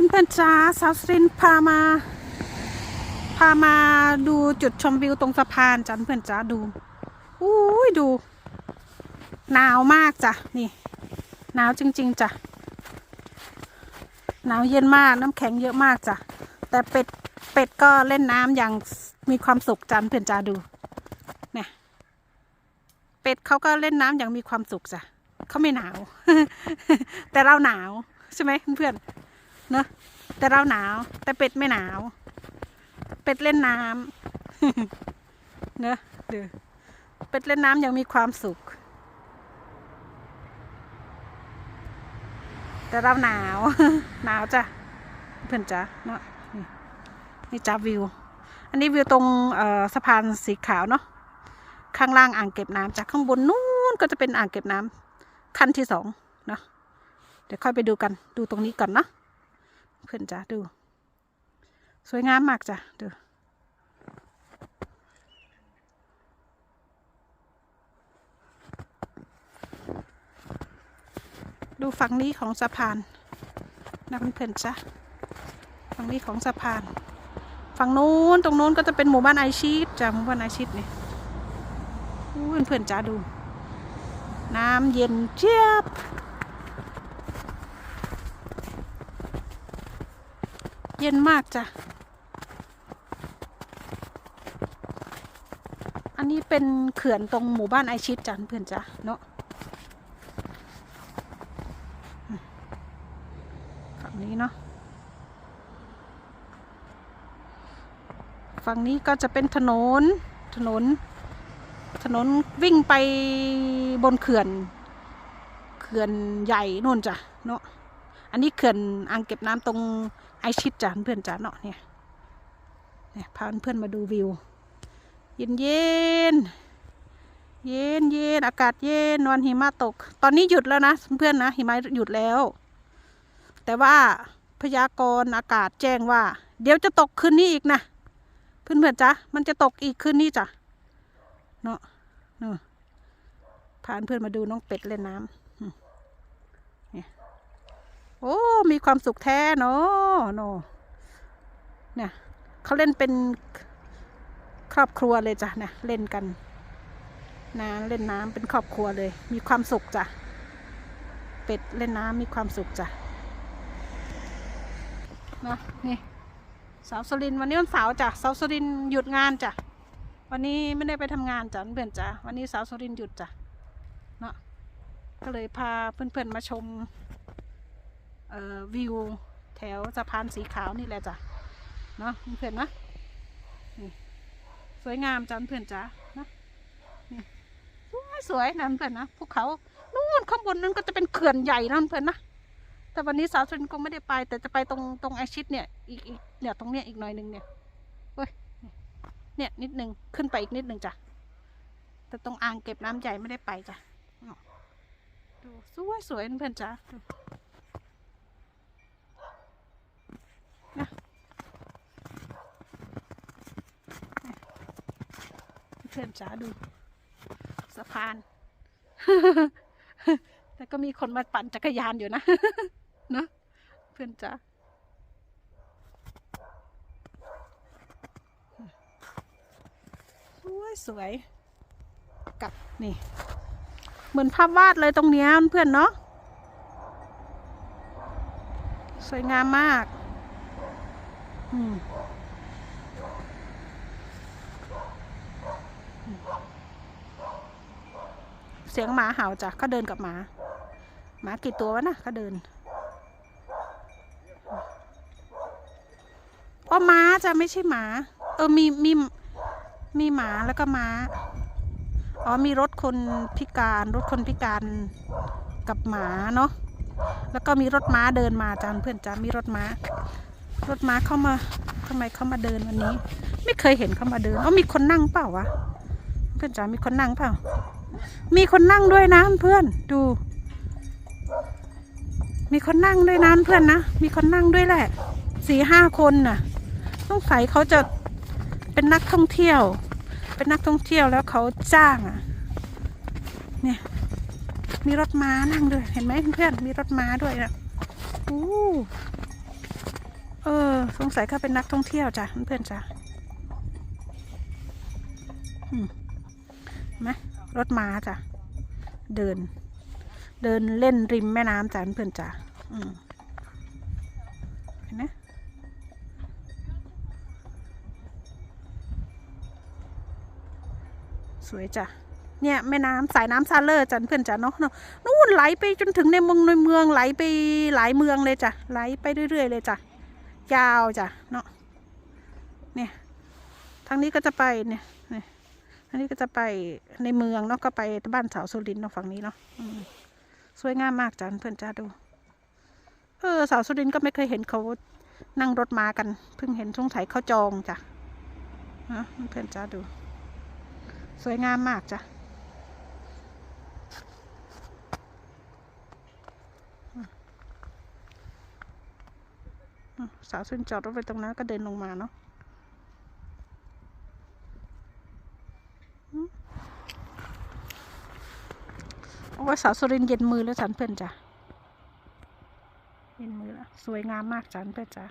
ุณเพื่อนๆจ้าสาวสรินพามา พามาดูจุดชมวิวตรงสะพานจ้าเพื่อนจ้าดูอุ้ยดู หนาวมากจ้ะนี่ หนาวจริง ๆจ้ะหนาวเย็นมากน้ำแข็งเยอะมากจ้ะแต่เป็ดเป็ดก็เล่นน้ำอย่างมีความสุขจ้าเพื่อนจ้าดูเนี่ยเป็ดเขาก็เล่นน้ำอย่างมีความสุขจ้ะเขาไม่หนาว แต่เราหนาวใช่ไหมเพื่อนๆ เนอะแต่เราหนาว แต่เป็ดไม่หนาว เป็ดเล่นน้ำเนอะเดือเป็ดเล่นน้ำยังมีความสุข แต่เราหนาว หนาวจ้ะเพื่อนจ้ะเนาะนี่จ้าวิว อันนี้วิวตรงสะพานสีขาวเนาะข้างล่างอ่างเก็บน้ำจากข้างบนนู้นก็จะเป็นอ่างเก็บน้ำขั้นที่สองเนาะเดี๋ยวค่อยไปดูกันดูตรงนี้ก่อนเนาะ พื่อนจ้าดู สวยงามมากจ้ะดูดูฝั่งนี้ของสะพานนะเพื่อนๆจ้ะฝั่งนี้ของสะพาน ฝั่งนู้นตรงนู้นก็จะเป็นหมู่บ้านไอชีตจ้ะหมู่บ้านไอชีตนี่อู้เพื่อนๆจ้าดู น้ำเย็นเจี๊ยบ เย็นมากจ้ะ อันนี้เป็นเขื่อนตรงหมู่บ้านไอชิดจันเพื่อนจ้ะเนาะฝั่งนี้เนาะ ฝั่งนี้ก็จะเป็นถนน ถนน ถนนวิ่งไปบนเขื่อน เขื่อนใหญ่นู่นจ้ะเนาะ อันนี้เขื่อนอ่างเก็บน้ำตรงไอชิดจ้ะเพื่อนจ้ะเนาะเนี่ยเนี่ยพาเพื่อนมาดูวิว เย็นเย็นเย็นเย็นอากาศเย็นนวันหิมะตก ตอนนี้หยุดแล้วนะเพื่อนนะหิมะหยุดแล้ว แต่ว่าพยากรณ์อากาศแจ้งว่า เดี๋ยวจะตกคืนนี้อีกนะเพื่อนๆจ้ะมันจะตกอีกคืนนี้จ้ะเนาะเนาะพาเพื่อนมาดูน้องเป็ดเล่นน้ำ โอ้ มีความสุขแท้เนาะโนาะเนี่ยเขาเล่นเป็นครอบครัวเลยจ้ะเนี่ยเล่นกันนะเล่นน้ำเป็นครอบครัวเลย มีความสุขจ้ะเป็ดเล่นน้ำมีความสุขจ้ะนะนี่สาวสรินวันนี้วันเสาร์จ้ะสาวสรินหยุดงานจ้ะวันนี้ไม่ได้ไปทำงานจ้ะเพื่อนจ้ะวันนี้สาวสรินหยุดจ้ะเนาะก็เลยพาเพื่อนๆมาชม วิวแถวสะพานสีขาวนี่แหละจ้ะเนาะเพื่อนนะสวยงามจ้ะเพื่อนจ้ะนะนี่สวยสวยนะเพื่อนนะภูเขานู่นข้างบนนั้นก็จะเป็นเขื่อนใหญ่นะเพื่อนนะแต่วันนี้สาวชนคงไม่ได้ไป แต่จะไปตรงตรงไอชิดเนี่ยอีกอีกเนี่ยตรงเนี้ยอีกหน่อยนึงเนี่ยเฮ้ยเนี่ยนิดนึงขึ้นไปอีกนิดนึงจ้ะแต่ตรงอ่างเก็บน้ำใหญ่ไม่ได้ไปจ้ะดูสวยสวยเพื่อนจ้ะ พื่อนจ๋าดูสะพานแต่ก็มีคนมาปั่นจักรยานอยู่นะ เนอะเพื่อนจ๋าสวยสวยกับนี่ เหมือนภาพวาดเลยตรงเนี้ยเพื่อนเนาะสวยงามมาก อืม เสียงหมาเห่าจ้ะเขาเดินกับหมา หมากี่ตัววะนะเขาเดินอ๋อม้าจะไม่ใช่หมา เออมีมีมีหมาแล้วก็ม้า อ๋อมีรถคนพิการรถคนพิการกับหมาเนาะแล้วก็มีรถม้าเดินมาจ้ะเพื่อนจ้ะมีรถม้า รถม้าเข้ามาทำไมเข้ามาเดินวันนี้ ไม่เคยเห็นเขามาเดินอ๋อมีคนนั่งเปล่าวะเพื่อนจ๋ามีคนนั่งเปล่า มีคนนั่งด้วยนะเพื่อนดู มีคนนั่งด้วยนะเพื่อนนะ มีคนนั่งด้วยแหละสี่ห้าคนน่ะต้องใส่เขาจะเป็นนักท่องเที่ยว เป็นนักท่องเที่ยวแล้วเขาจ้างอะเนี่ยมีรถม้านั่งด้วย เห็นไหมเพื่อนมีรถม้าด้วยนะอู้เออ สงสัยเขาเป็นนักท่องเที่ยวจ้ะเพื่อนจ้ะอืมเห็นไหม รถม้าจ้ะ เดิน เดินเล่นริมแม่น้ำจ้ะเพื่อนจ้ะเห็นไหมสวยจ้ะเนี่ยแม่น้ำสายน้ำซาเลอร์จ้ะเพื่อนจ้ะเนาะเนาะนู่นไหลไปจนถึงในเมืองในเมืองไหลไปหลายเมืองเลยจ้ะไหลไปเรื่อยๆเลยจ้ะยาวจ้ะเนาะเนี่ยทางนี้ก็จะไปเนี่ยเนี่ย ทางนี้ก็จะไปในเมืองเนาะก็ไปบ้านสาวสุรินทร์เนาะฝั่งนี้เนาะสวยงามมากจ้ะเพื่อนจ้าดู เออสาวสุรินทร์ก็ไม่เคยเห็นเขานั่งรถมากัน เพิ่งเห็นช่วงไถเขาจองจ้ะนะเพื่อนจ้าดู สวยงามมากจ้ะสาวซุนจอดรถไปตรงนั้นก็เดินลงมาเนาะ โอ้สาวสุรินเย็นมือแล้วฉันเพื่อนจ้ะเย็นมือแล้วสวยงามมากจันเพื่อนจ้ะ